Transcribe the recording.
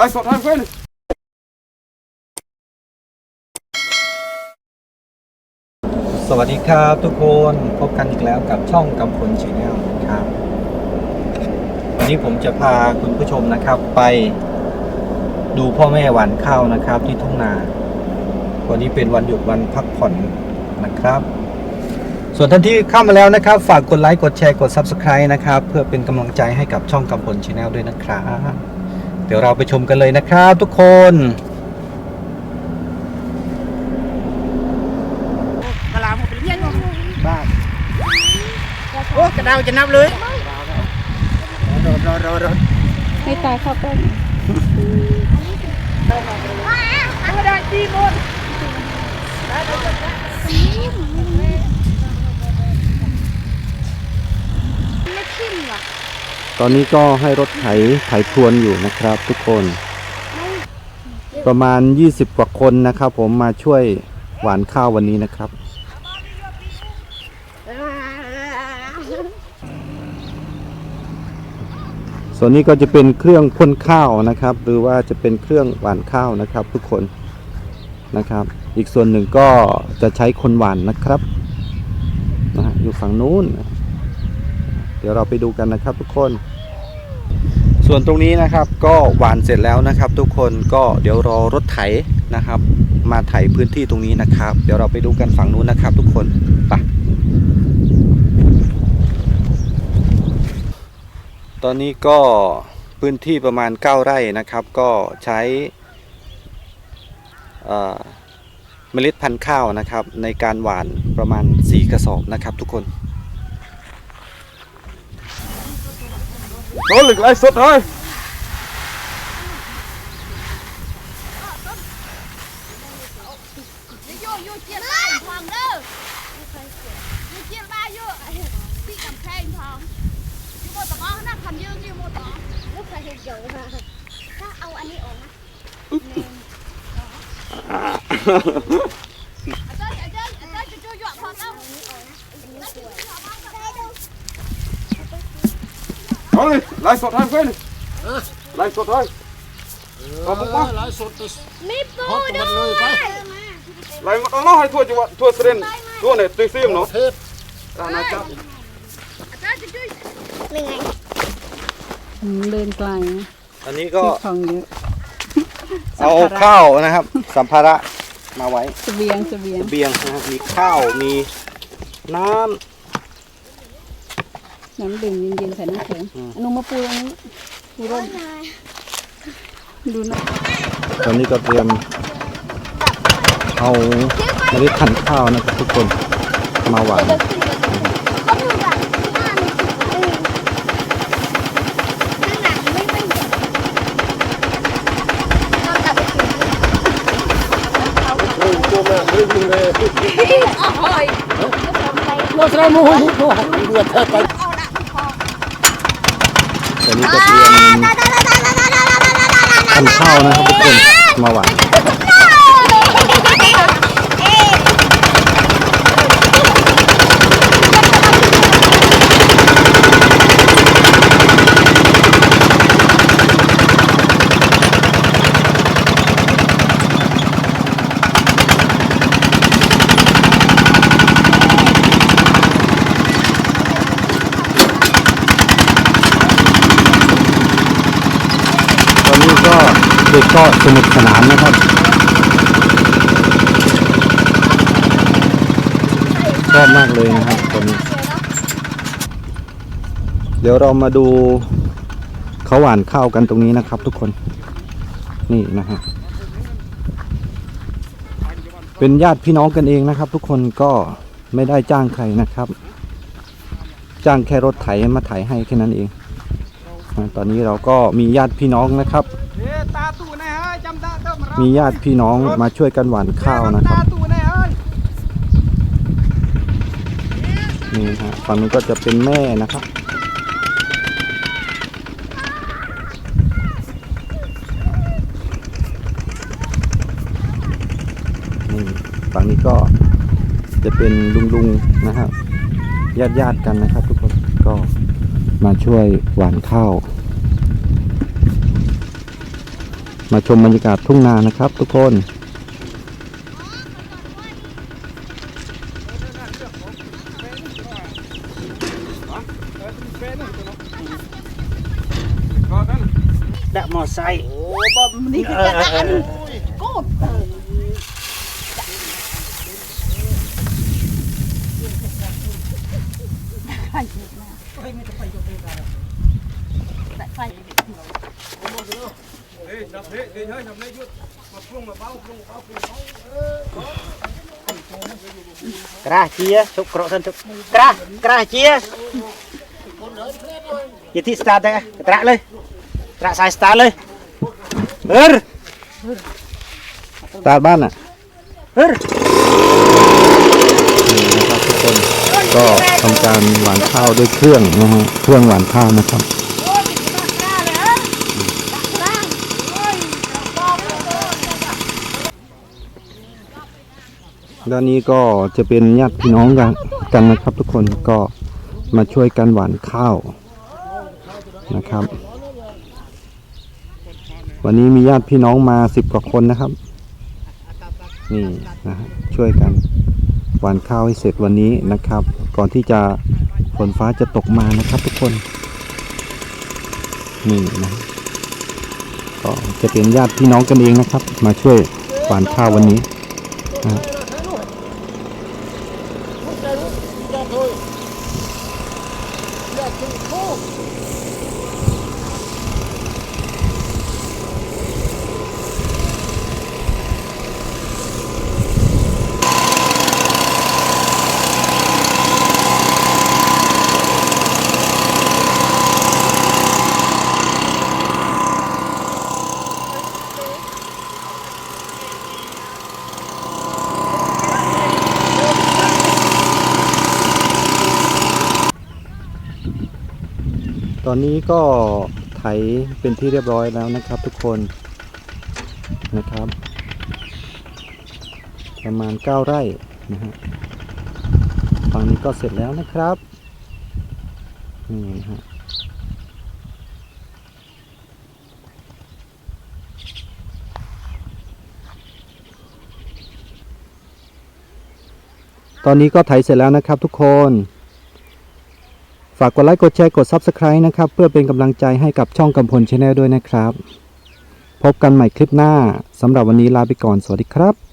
ไลฟ์สดให้เพื่อนสวัสดีครับทุกคนพบกันอีกแล้วกับช่องกำพลชีแนลนะครับ วันนี้ผมจะพาคุณผู้ชมนะครับไป ดูพ่อแม่หวานข้าวนะครับ ที่ทุ่งนา วันนี้เป็นวันหยุดวันพักผ่อนนะครับ ส่วนท่านที่เข้ามาแล้วนะครับ ฝากกดไลค์กดแชร์กด Subscribe นะครับ เพื่อเป็นกำลังใจให้กับช่องกำพลชีแนลด้วยนะครับ เดี๋ยวเราไปชมกันเลยนะครับทุกคนกะลาหมดเป็นเพี้ยนอยู่บ้านโอ้กระดาวจะนับเลยรอรอรอรอให้ตายเข้าต้นกระดาษจีหมด ไม่ขึ้นว่ะ ตอนนี้ก็ให้รถไถไถพรวนอยู่นะครับทุกคน ประมาณ 20 กว่าคนนะครับผมมาช่วยหวานข้าววันนี้นะครับส่วนนี้ก็จะเป็นเครื่องพ่นข้าวนะครับ หรือว่าจะเป็นเครื่องหวานข้าวนะครับ ทุกคนนะครับ อีกส่วนหนึ่งก็จะใช้คนหวานนะครับนะฮะอยู่ฝั่งนู้น เดี๋ยวเราไปดูกันนะครับทุกคน ส่วนตรงนี้นะครับก็หวานเสร็จแล้วนะครับ ทุกคนก็เดี๋ยวรอรถไถนะครับ มาไถพื้นที่ตรงนี้นะครับ เดี๋ยวเราไปดูกันฝั่งนู้นนะครับ ทุกคนไปตอนนี้ก็พื้นที่ประมาณ 9 ไร่นะครับ ก็ใช้เมล็ดพันธุ์ข้าวนะครับ ในการหวานประมาณ 4 กระสอบนะครับทุกคน โน้ตหลึกไลฟ์สดให้อยู่อยู่เจียนบ้านทองเด้ออยู่เจียนบ้านอยู่ที่กำแพงทองอยู่โมตองนั่งคำยืนอยู่โมตองไม่เคยเห็นเกี่ยวมาถ้าเอาอันนี้ออกนะอาจารย์อาจารย์อาจารย์จะช่วยหยอกพอต้อง เอาเลยไลฟ์สดให้เพื่อนไลฟ์สดให้ เอาปุ๊บปั๊บไลฟ์สดจะมีปูฮอตด้หมดเลยไปวยไลฟ์มาเอาเนาะให้ทั่วจังหวัดทั่วเสด็จทั่วเนี่ยตีซีมเนาะเทศอ่านะจ๊ะอาจารย์จะช่วยเป็นไงเดินไกลอันนี้ก็ของเยอะเอาข้าวนะครับ สัมภาระมาไว้ เสบียงเสบียงเสบียงนะครับมีข้าวมีน้ำ น้ำดื่มเย็นๆใส่น้ำแข็งอืมอันนู้นมาปูตรงนี้ปูร่มดูนะตอนนี้ก็เตรียมเอาเมล็ดพันธุ์ข้าวนะครับทุกคนมาหวานเขาอยู่แบบหน้ามีสิบเลยข้างหลังไม่ไม่เห็นเรากลับไปถึงเรื่องตัวแม่เรื่องมึงเลยอ๋อหอยเราสระมูหูหูหูเดือดแทบไป ตอนนี้ก็เตรียมพันธุ์ข้าวนะครับทุกคนมาหวานตอนนี้ก็ เด็กก็สนุกสนานนะครับ ชอบมากเลยนะครับตอนนี้เดี๋ยวเรามาดูเขาหวานข้าวกันตรงนี้นะครับ ทุกคน นี่นะฮะเป็นญาติพี่น้องกันเองนะครับ ทุกคนก็ไม่ได้จ้างใครนะครับ จ้างแค่รถไถมาไถให้แค่นั้นเอง ตอนนี้เราก็มีญาติพี่น้องนะครับเอ๊ะตาตู้ไหนเฮ้ยจำตาเติมมาเรามีญาติพี่น้องมาช่วยกันหว่านข้าวนะคตารับตู้ไหนเฮ้ยนี่ฮะฝั่งนู้นก็จะเป็นแม่นะครับนี่ฝั่งนี้ก็จะเป็นลุงๆนะครับญาติญาติๆกันนะครับ ทุกคนก็ มาช่วยหวานข้าว มาชมบรรยากาศทุ่งนานะครับทุกคนดะมอไซค์โอ้บ่นี่คือกัน เฮ้ยทำไรยุดมาปรุงมาเบาปรุงเบาปรุงเบากระเชียชุกกระสันชุกกระกระเชียยี่ที่สตาร์ทเลยกระเลยกระสายสตาร์เลยเออสตาร์บ้านอะเออนะครับทุกคนก็ทำการหวานข้าวด้วยเครื่องนะฮะเครื่องหวานข้าวนะครับ ด้านนี้ก็จะเป็นญาติพี่น้องกันกันนะครับ ทุกคนก็มาช่วยกันหวานข้าวนะครับ วันนี้มีญาติพี่น้องมาสิบกว่าคนนะครับ นี่นะฮะช่วยกันหวานข้าวให้เสร็จวันนี้นะครับ ก่อนที่จะฝนฟ้าจะตกมานะครับทุกคน นี่นะก็จะเป็นญาติพี่น้องกันเองนะครับ มาช่วยหวานข้าววันนี้นะฮะ すごい! ตอนนี้ก็ไถเป็นที่เรียบร้อยแล้วนะครับทุกคนนะครับ ประมาณ 9 ไร่นะฮะฝั่งนี้ก็เสร็จแล้วนะครับนี่นะฮะตอนนี้ก็ไถเสร็จแล้วนะครับทุกคน ฝากกดไลค์กดแชร์กด Subscribe นะครับ เพื่อเป็นกำลังใจให้กับช่องกำพลชาแนลด้วยนะครับ พบกันใหม่คลิปหน้าสำหรับวันนี้ลาไปก่อนสวัสดีครับ